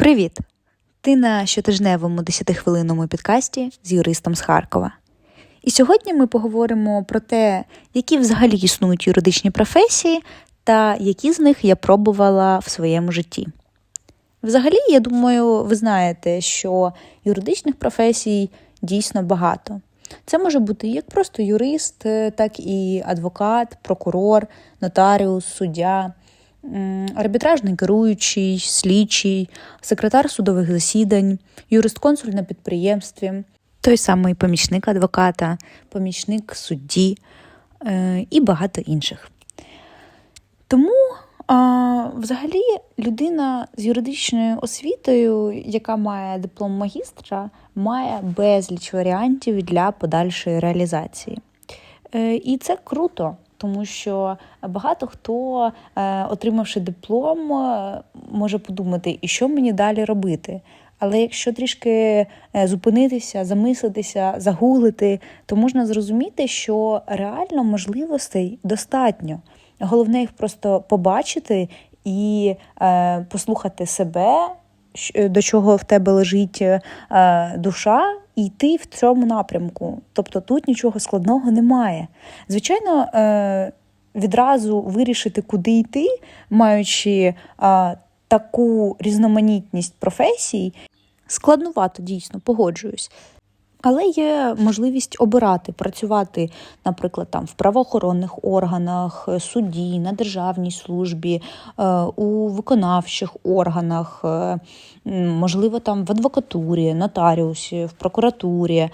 Привіт! Ти на щотижневому 10-хвилинному підкасті з юристом з Харкова. І сьогодні ми поговоримо про те, які взагалі існують юридичні професії та які з них я пробувала в своєму житті. Взагалі, я думаю, ви знаєте, що юридичних професій дійсно багато. Це може бути як просто юрист, так і адвокат, прокурор, нотаріус, суддя, арбітражний керуючий, слідчий, секретар судових засідань, юрист-консуль на підприємстві, той самий помічник адвоката, помічник судді е, і багато інших. Тому Взагалі, людина з юридичною освітою, яка має диплом магістра, має безліч варіантів для подальшої реалізації. Е, і це круто, тому що багато хто, е, отримавши диплом, е, може подумати, і що мені далі робити. Але якщо трішки зупинитися, замислитися, загуглити, то можна зрозуміти, що реально можливостей достатньо. Головне їх просто побачити і е, послухати себе, до чого в тебе лежить е, душа, і йти в цьому напрямку. Тобто тут нічого складного немає. Звичайно, е, відразу вирішити, куди йти, маючи таку різноманітність професій, складнувато дійсно погоджуюсь. Але є можливість обирати, працювати, наприклад, там в правоохоронних органах, судді, на державній службі, е, у виконавчих органах, е, можливо, там в адвокатурі, нотаріусі, в прокуратурі, е,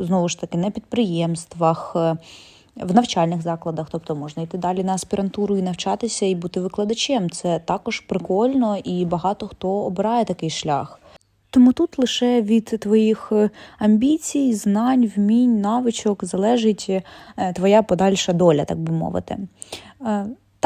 знову ж таки, на підприємствах. В навчальних закладах, тобто можна йти далі на аспірантуру і навчатися і бути викладачем. Це також прикольно, і багато хто обирає такий шлях. Тому тут лише від твоїх е, амбіцій, знань, вмінь, навичок залежить е, твоя подальша доля, так би мовити.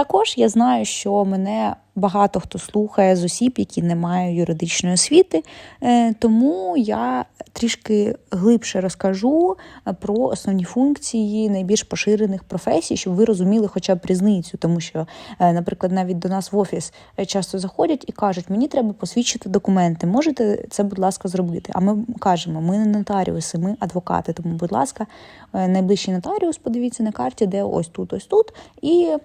Також я знаю, що мене багато хто слухає з осіб, які не мають юридичної освіти, е, тому я трішки глибше розкажу е, про основні функції найбільш поширених професій, щоб ви розуміли хоча б різницю, тому що, е, наприклад, навіть до нас в офіс часто заходять і кажуть, мені треба посвідчити документи. Можете це, будь ласка, зробити. А ми кажемо, ми не нотаріуси, ми адвокати. Тому, будь ласка, найближчий нотаріус, подивіться на карті, де ось тут, ось тут. і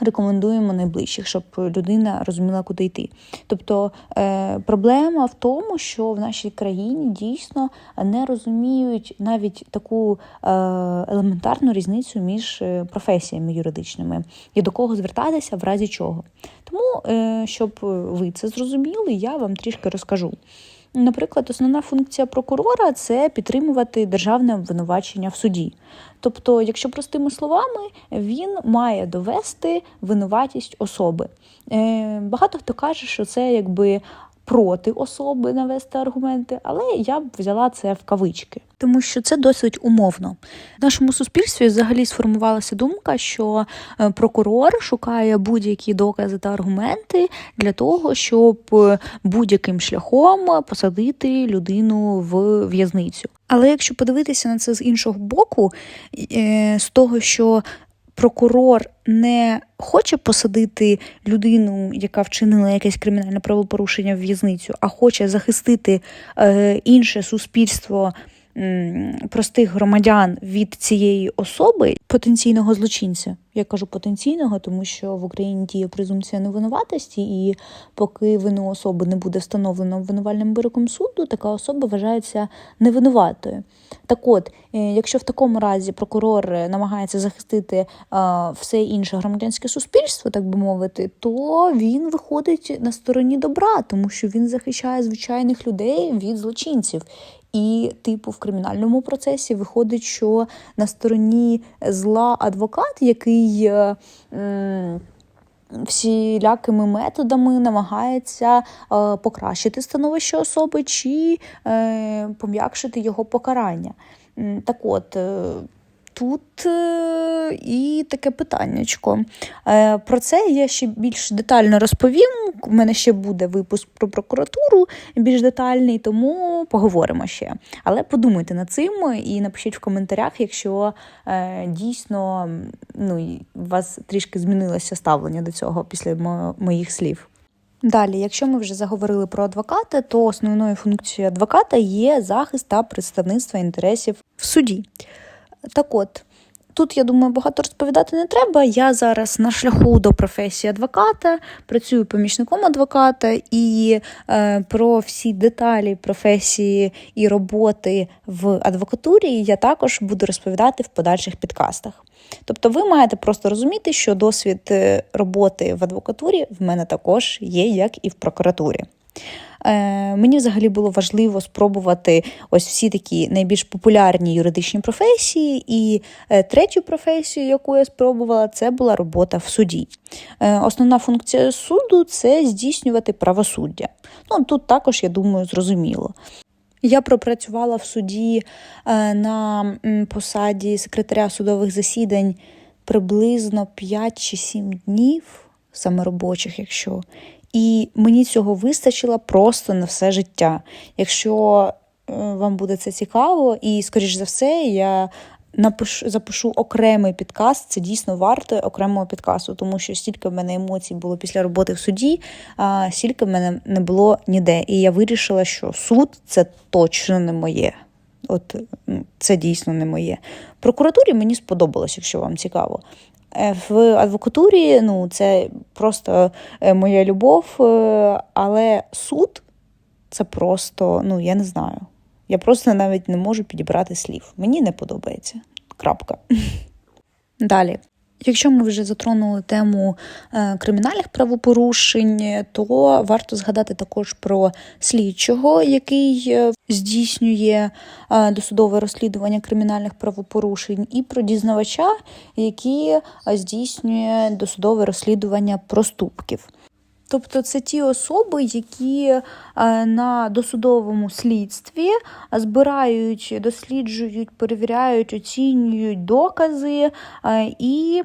Рекомендуємо найближчих, щоб людина розуміла, куди йти. Тобто е, проблема в тому, що в нашій країні дійсно не розуміють навіть таку е, елементарну різницю між е, професіями юридичними і до кого звертатися в разі чого. Тому, щоб ви це зрозуміли, я вам трішки розкажу. Наприклад, основна функція прокурора це підтримувати державне обвинувачення в суді. Тобто, якщо простими словами, він має довести винуватість особи. Е, багато хто каже, що це якби проти особи навести аргументи, але я б взяла це в кавички, тому що це досить умовно. В нашому суспільстві взагалі сформувалася думка, що е, прокурор шукає будь-які докази та аргументи для того, щоб е, будь-яким шляхом посадити людину в в'язницю. Але якщо подивитися на це з іншого боку, е, з того, що прокурор не хоче посадити людину, яка вчинила якесь кримінальне правопорушення в в'язницю, а хоче захистити е, інше суспільство простих громадян від цієї особи, потенційного злочинця. Я кажу потенційного, тому що в Україні діє презумпція невинуватості, і поки вину особи не буде встановлено обвинувальним вироком суду, така особа вважається невинуватою. Так от, е, якщо в такому разі прокурор намагається захистити все інше громадянське суспільство, так би мовити, то він виходить на стороні добра, тому що він захищає звичайних людей від злочинців. І, типу, в кримінальному процесі виходить, що на стороні зла адвокат, який е, всілякими методами намагається е, покращити становище особи чи е, пом'якшити його покарання. Так от, тут е, і таке питаннячко. Е, про це я ще більш детально розповім. У мене ще буде випуск про прокуратуру більш детальний, тому поговоримо ще. Але подумайте над цим і напишіть в коментарях, якщо е, дійсно ну, у вас трішки змінилося ставлення до цього після моїх слів. Далі, якщо ми вже заговорили про адвоката, то основною функцією адвоката є захист та представництво інтересів в суді. Так от, тут, я думаю, багато розповідати не треба. Я зараз на шляху до професії адвоката, працюю помічником адвоката, і е, про всі деталі професії і роботи в адвокатурі я також буду розповідати в подальших підкастах. Тобто ви маєте просто розуміти, що досвід е, роботи в адвокатурі в мене також є, як і в прокуратурі. Е, Мені взагалі було важливо спробувати ось всі такі найбільш популярні юридичні професії. І е, третю професію, яку я спробувала, це була робота в суді. Е, Основна функція суду це здійснювати правосуддя. Ну тут також, я думаю, зрозуміло. Я пропрацювала в суді на посаді секретаря судових засідань приблизно 5 чи 7 днів, саме робочих, якщо. І мені цього вистачило просто на все життя. Якщо е, вам буде це цікаво, і, скоріш за все, я напишу, запишу окремий підкаст. Це дійсно варто окремого підкасту, тому що стільки в мене емоцій було після роботи в суді, а стільки в мене не було ніде. І я вирішила, що суд це точно не моє. От це дійсно не моє. Прокуратурі мені сподобалось, якщо вам цікаво. Е, В адвокатурі ну, це просто е, моя любов, е, але суд це просто, ну я не знаю. Я просто навіть не можу підібрати слів. Мені не подобається. Крапка. Далі. Якщо ми вже затронули тему е, кримінальних правопорушень, то варто згадати також про слідчого, який е, здійснює е, досудове розслідування кримінальних правопорушень, і про дізнавача, який здійснює досудове розслідування проступків. Тобто це ті особи, які е, на досудовому слідстві збирають, досліджують, перевіряють, оцінюють докази е, і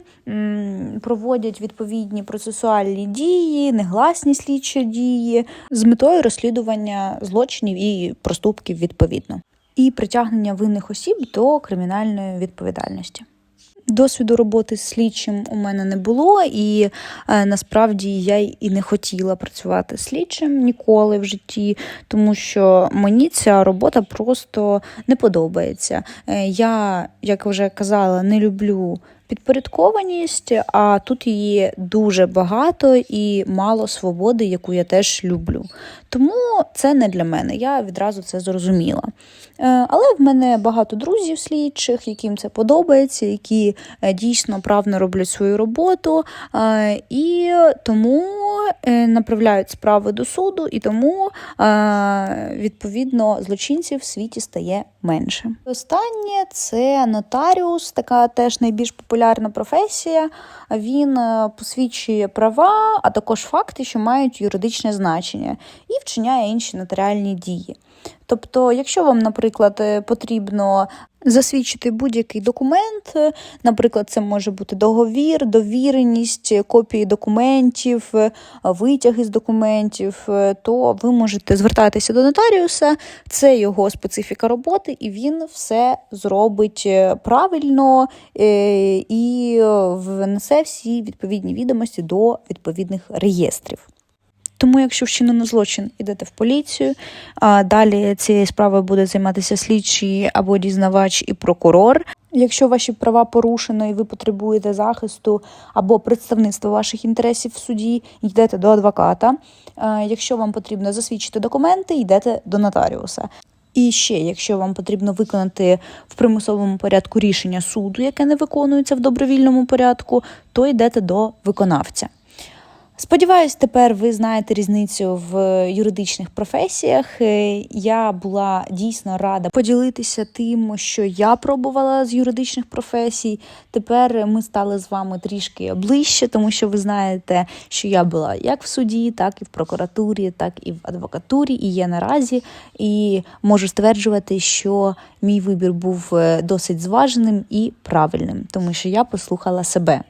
проводять відповідні процесуальні дії, негласні слідчі дії з метою розслідування злочинів і проступків відповідно, і притягнення винних осіб до кримінальної відповідальності. Досвіду роботи з слідчим у мене не було, і е, насправді я і не хотіла працювати слідчим ніколи в житті, тому що мені ця робота просто не подобається. Е, я, як вже казала, не люблю підпорядкованість, а тут її дуже багато і мало свободи, яку я теж люблю. Тому це не для мене, я відразу це зрозуміла. Е, Але в мене багато друзів слідчих, яким це подобається, які е, дійсно правно роблять свою роботу, е, і тому направляють справи до суду, і тому відповідно злочинців в світі стає менше. Останнє це нотаріус, така теж найбільш популярна професія. Він посвідчує права, а також факти, що мають юридичне значення, і вчиняє інші нотаріальні дії. Тобто, якщо вам, наприклад, е, потрібно засвідчити будь-який документ, е, наприклад, це може бути договір, довіреність, копії документів, е, витяги з документів, то ви можете звертатися до нотаріуса, це його специфіка роботи, і він все зробить правильно і внесе всі відповідні відомості до відповідних реєстрів. Тому, якщо вчинено злочин, ідете в поліцію, а далі цією справою буде займатися слідчий або дізнавач і прокурор. Якщо ваші права порушено і ви потребуєте захисту або представництва ваших інтересів в суді, йдете до адвоката. Е, Якщо вам потрібно засвідчити документи, йдете до нотаріуса. І ще, якщо вам потрібно виконати в примусовому порядку рішення суду, яке не виконується в добровільному порядку, то йдете до виконавця. Сподіваюсь, тепер ви знаєте різницю в юридичних професіях. Е, Я була дійсно рада поділитися тим, що я пробувала з юридичних професій. Тепер ми стали з вами трішки ближче, тому що ви знаєте, що я була як в суді, так і в прокуратурі, так і в адвокатурі, і є наразі. І можу стверджувати, що мій вибір був е, досить зваженим і правильним, тому що я послухала себе.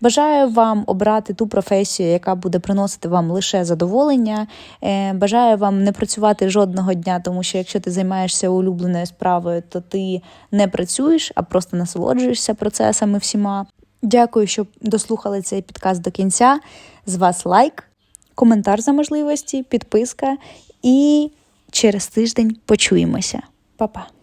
Бажаю вам обрати ту професію, яка буде приносити вам лише задоволення. Е, Бажаю вам не працювати жодного дня, тому що якщо ти займаєшся улюбленою справою, то ти не працюєш, а просто насолоджуєшся процесами всіма. Дякую, що дослухали цей підкаст до кінця. З вас лайк, коментар за можливості, підписка і через тиждень почуємося. Па-па!